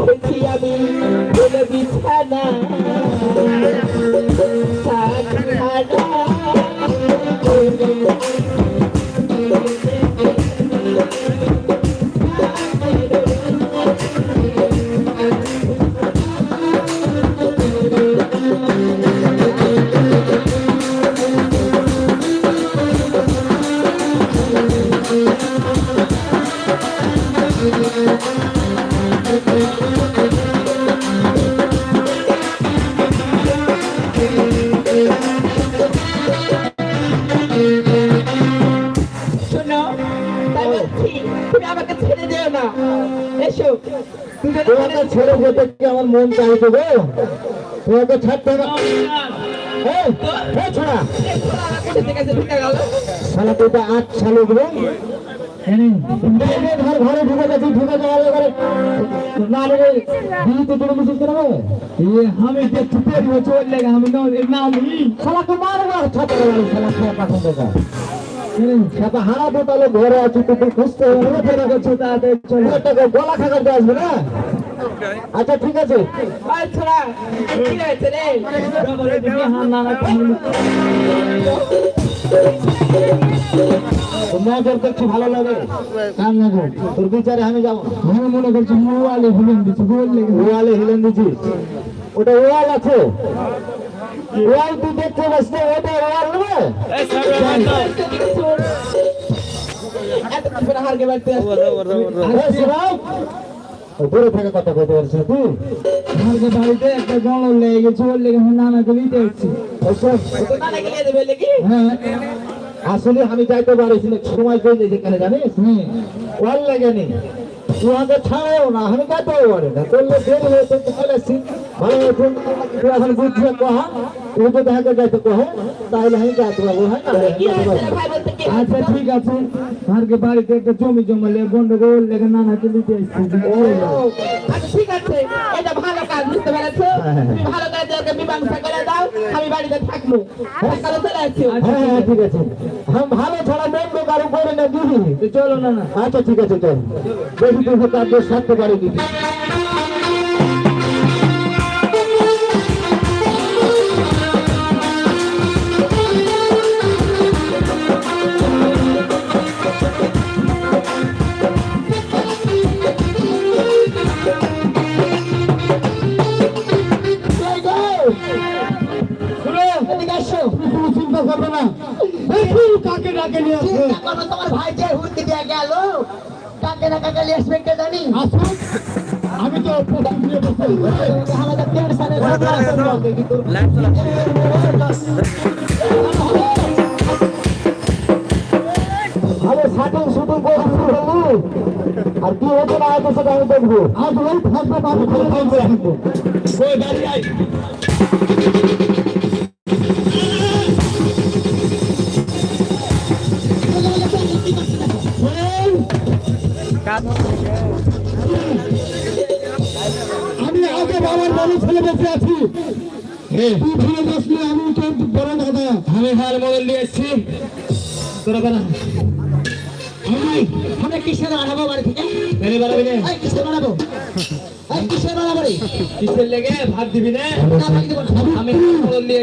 সাজিয়ে রেখেছি আমি ছেড়ে যেতে কি আমার মন চাইতো গো তোমাকে ছাড়তে হবে গেল ঘর ঘরে ঢুকে গেছি ঢুকে যাওয়ার এবারে না রে দিদি তো তোর মিশিস করে আমি যে লেগে আমি নাম ছাত্র পাঠান দেখা সেটা ঘরে আছি খুঁজতে হবে গলা খাগাতে আসবে না আচ্ছা ঠিক আছে। আর ছোড়া কি হয়েছে রে? নজর দেখছি ভালো লাগে। কার নজর তোর বিচারে আমি যাব। আমি মনে করছি মোবাইলে ভুলে দিচ্ছি গোল ওয়ালে হিলেন দিছিস ওটা ওয়াল আছে। ওয়াল তুই দেখতে ওটা ওয়াল হারকে বাড়তে দূরে থেকে কথা কইতে পারছিস না তুই আমাকে বাড়িতে একটা জঙ্গল লেগে গেছে ওর লেগে আমি নানাকে নিতে এসেছি। হ্যাঁ। আসলে আমি যাইতে পারিস না সময় পেয়ে যেখানে জানিস? হ্যাঁ ওয়াল লাগেনি তোমাকে ছাড়াও না আমি যাইতেও পারি না। করলে দেরি হয়েছে আসছি ভালো হয়েছে তুই এখন বুঝছে কহা? তুই তো দেখা যাইতে কহে তাহলে আমি যাইতে পারব হ্যাঁ? আচ্ছা ঠিক আছে। আমাকে বাড়িতে একটা জমি জমালে গন্ডগোল লেগে নানাকে চলে আসছে। আচ্ছা ঠিক আছে। এটা ভালো কাজ বুঝতে পেরেছ? তুমি ভালো করে ওকে মীমাংসা করে দাও। আমি বাড়িতে থাকব। সকালে চলে আসছি। হ্যাঁ হ্যাঁ ঠিক আছে। আমি ভালো ছাড়া মন্দ কারও করে না দিদি চলো না না। আচ্ছা ঠিক আছে চল। বেশি তার দোষ থাকতে পারি দিদি আসো। তুমি চিন্তা করবে না। দেখি কাকে ডাকে নিয়ে আসবে। চিন্তা করো তোমার ভাই যে হুমকি দিয়ে গেল কাকে না কাকে নিয়ে আসবে কে জানি। আসুন আমি তো প্রথম নিয়ে বসে আমাদের দেড় সালের কথা আছে? কিন্তু শাটিং শুটিং করে শুরু করলি আর কি হচ্ছে না হচ্ছে সেটা আমি দেখব। আজ ওই থাকবে বাবু থাকবে। ওই গাড়ি আমি আগে বাবার বড় ছেলে বসে আছি। তুই ফিরে বসলি আমি তো বড় দাদা। আমি হার মডেল নিয়ে এসেছি। তোরা বেড়া আমি আমরা কিসের বানাবো বাড়ি থেকে? বেড়ে বেড়াবি না কিসের বানাবো কিসের বানাবো রে কিসের লেগে? ভাত দিবি না? আমি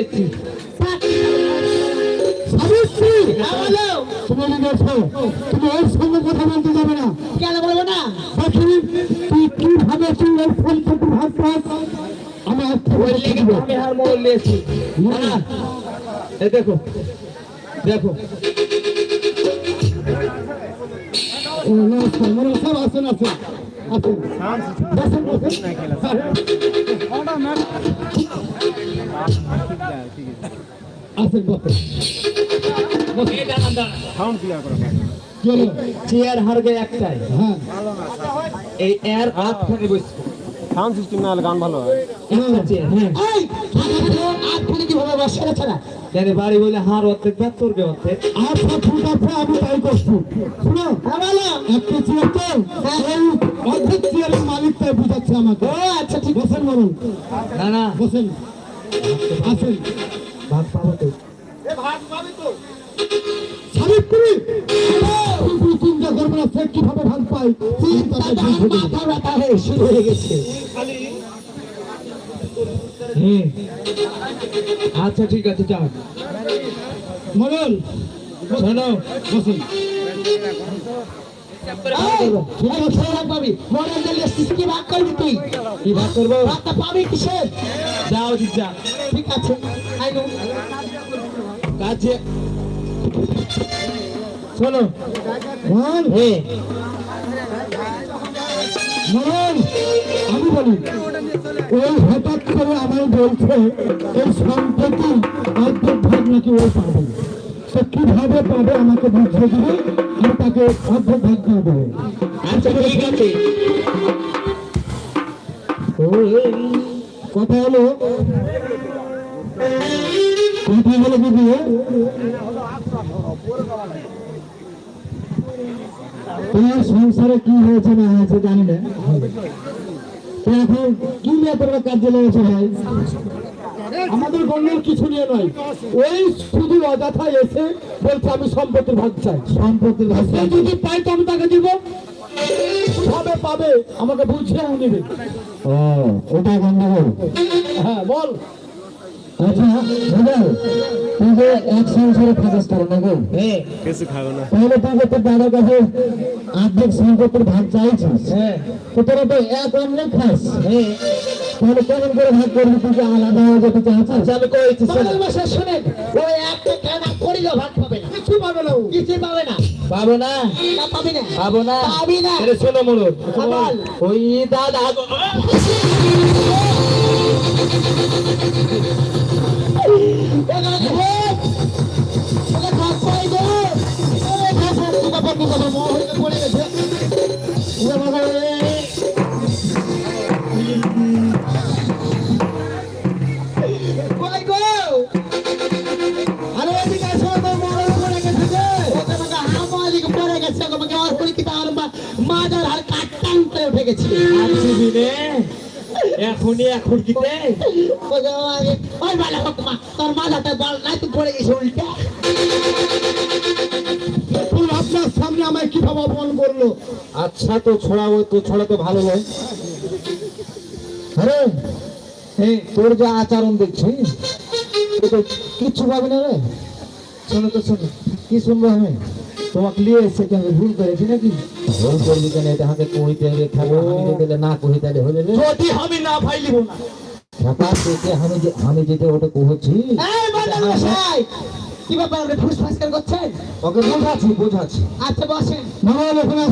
এসেছি। সাবিত্রী তুমি তুমি ওর সঙ্গে কথা বলতে যাবে না। কেন বলব না? তুই কীভাবে তুই ওর ফোন ভাগ পাস? আমি আমি হার মডেল নিয়ে এসেছি না। এই দেখো দেখো। সব আসেন আসেন। আসেন বসেন। চেয়ার হারবে একটাই। হ্যাঁ। এই এর বসবো সাউন্ড সিস্টেম না হলে গান ভালো হয়। বাড়ি বলে হার অর্ধেক ব্যাগ তোরবে অর্ধেক। আর সব ফুট আছে আমি তাই করছি। শুনো একটা চেয়ার তো এই অর্ধেক চেয়ারের মালিক তাই বুঝাচ্ছে আমাকে। আচ্ছা ঠিক বসেন বলুন না না। বসেন। আসেন ভাগ পাবো তো। সাবিত্রী তুমি চিন্তা করবে না সে কীভাবে ভাগ পাই মাথা ব্যথা হয়ে শুরু হয়ে গেছে। আচ্ছা ঠিক আছে যাও। মরল শোনো বসেন। পাবি মরল দিলে কি ভাগ করবি তুই? কি ভাগ করব? ভাগটা পাবি কিসের? যাও দিদা ঠিক আছে আইনু মরল হে। আমি বলি ওই হঠাৎ করে আমায় বলছে এই সম্পত্তি অর্ধেক ভাগ নাকি ওই পাবে তো কীভাবে পাবে আমাকে বুঝিয়ে দিবে? আমি তাকে অর্ধেক ভাগ দিয়ে দেবো। আচ্ছা ঠিক আছে। কথা হলো কথা হলো দিদি তোমার সংসারে কি হয়েছে না হয়েছে জানি না। এখন কি নিয়ে তোমরা কাজে লেগেছে ভাই? আমাদের গণ্যের কিছু নিয়ে নয়। ওই শুধু অযথা এসে বলছে আমি সম্পত্তির ভাগ চাই। সম্পত্তির ভাগ চাই। যদি পাই তো আমি তাকে দিব। কীভাবে পাবে আমাকে বুঝিয়ে নিবে। ও ওটা গন্ডগোল হ্যাঁ বল। আচ্ছা দাদা তুই যে এক সংসারে থাকাস করো না গো হ্যাঁ। কিছু খাব না। তাহলে তুই যে তোর দাদার কাছে সম্পত্তির ভাগ চাইছিস। হ্যাঁ। তো তোরা তো এক অন্য খাস। হ্যাঁ। তাহলে কেমন করে ভাগ করবি তুই যে আলাদা হয়ে যেতে চাচ্ছিস আচ্ছা আমি কইছি শোনো বাংলা ভাষা শোনেন ওই একটা কানা করিলেও ভাত পাবে না। কিছু পাবে না ও। কিছুই পাবে না। পাবো না। না পাবি না। পাবো না। পাবি না। শোনো মনুর ওই দাদা আমাকে আর পরি কি তার মা মাদার আর কাটান করে উঠে গেছে এখনই এখন মা তোর মাথাতে বল নাই তুই পড়ে গেছে উল্টা কীভাবে অপমান করল? আচ্ছা তো ছড়াবো তো ছড়াতে ভালো হয় আরে হ্যাঁ তোর যা আচরণ দেখছি তো কিচ্ছু পাবে না রে। শোনো তো শোনো কি শুনব আমি? তোমাকে নিয়ে এসে কেন? ভুল করেছি নাকি? ভুল করবি কেন? এটা হাতে কহিতে হবে আমি দিলে না কহি তাহলে হলে যদি আমি না পাইলিব না। আমি যে আমি যেটা ওটা এই মশাই! কি ব্যাপার? আপনি ফুসফাস কেন করছেন? ওকে বোঝাচ্ছি বোঝাচ্ছি। আচ্ছা বসেন।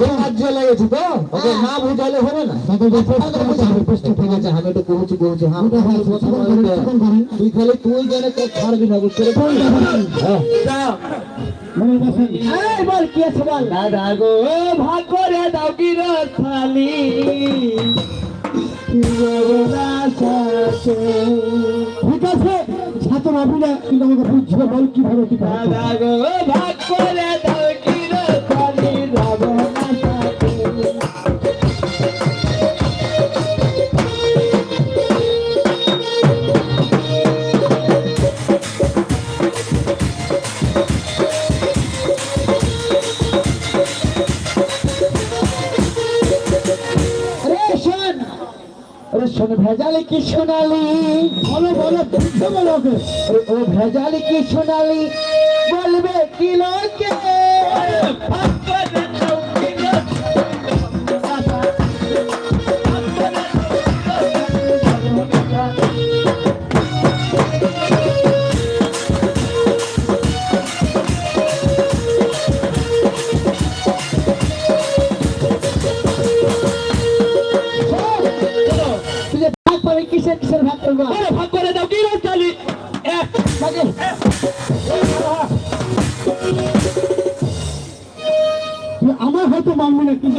সাহায্য লেগেছে তো? ওকে না বুঝালে হবে না। ঠিক আছে আমি তো কহছি কহছি হ্যাঁ তুই খালি তুই জানে তো ছাড়বি না বুঝতে হ্যাঁ। যাও। এই বল কি আছে বল? দাদা গো ভাগ করে দাও কি থালি ঠিক আছে। ছাত্র ভাবি না কিন্তু আমাকে বুঝবে বল কীভাবে কি ভাগ করে দাও কি কি সোনালি? বলো বলো বুঝতে বলো ও ভেজালি কি সোনালি? বলবে কি লোকে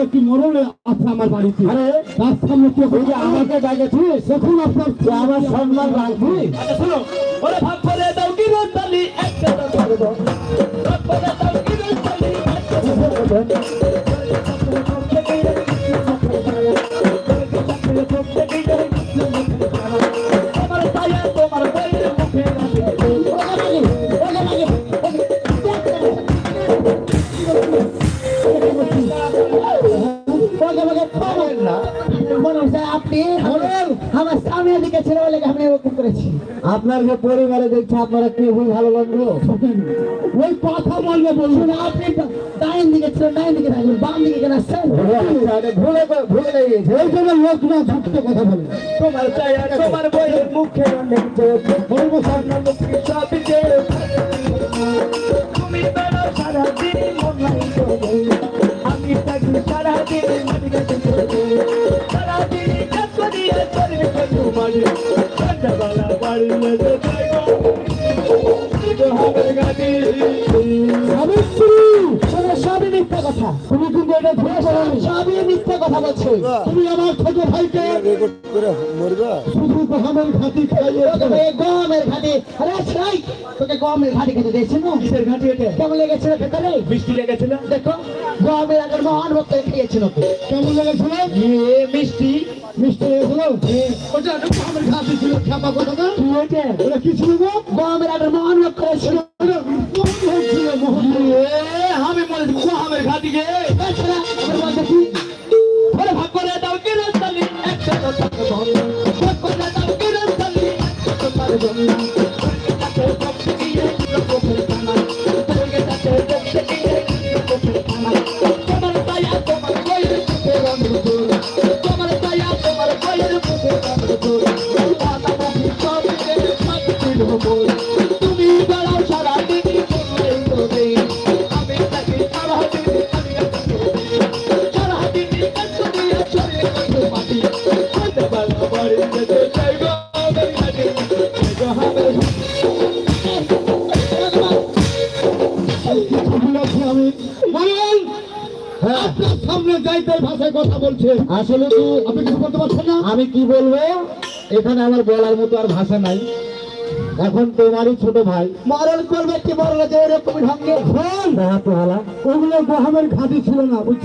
একটি মরণে আছে আমার বাড়িতে। আরে তার সামনে তুই যে আমাকে ডাকেছিস তখন আপনার আমার সম্মান রাখবি। Thank you. ওরে ভাগ করে দাও কি রসালি একটা করে দাও। ভাগ করে দাও কি রসালি তোমার আপনার যে পরিবারে দেখছি আপনারা কেউই ভালো লাগল? ওই কথা বলবে বলুন। আপনি ডাইন দিকে ছিল ডাইন দিকে থাকবেন বাম দিকে কেন আসছেন? ভুলে ভুলে গিয়েছে ওই জন্য লোক না ঝুঁকতে কথা বলে। তোমার তোমার বইয়ের মুখে অনেক বলব সামনে মুখে যে কিন্তু কথা। তুমি কিন্তু এটা ধরে সবই মিথ্যা কথা বলছো। তুমি আমার ছোট ভাইকে শুধু গহমের খাতি খাইয়ে গমের ঘাটে। আরে তোকে গমের ঘাটে খেতে দিয়েছি না। কিসের ঘাটি এটা? কেমন লেগেছিল ভেতরে? বৃষ্টি লেগেছিল দেখো গমের আগের মহান ভক্ত খেয়েছিল কেমন লেগেছিল এ মিষ্টি। মিষ্টি লেগেছিল ওটা গহমের খাতি ছিল। ক্ষমা কথা না। হয়েছে ওটা কি ছিল গো? গমের আগের মহান ভক্ত করেছিল ছিল মোহন এ আমি মনে কোহামের ঘাটি আপনার সামনে যাইতে ভাষায় কথা বলছে। আসলে কি আপনি কিছু বলতে পারছেন না? আমি কি বলব? এখানে আমার বলার মতো আর ভাষা নাই। এখন তোমারই ছোট ভাই। মরণ করবে কি মরণ? যে এরকম ঢঙ্গে হালা। ওগুলো গহমের খাতি ছিল না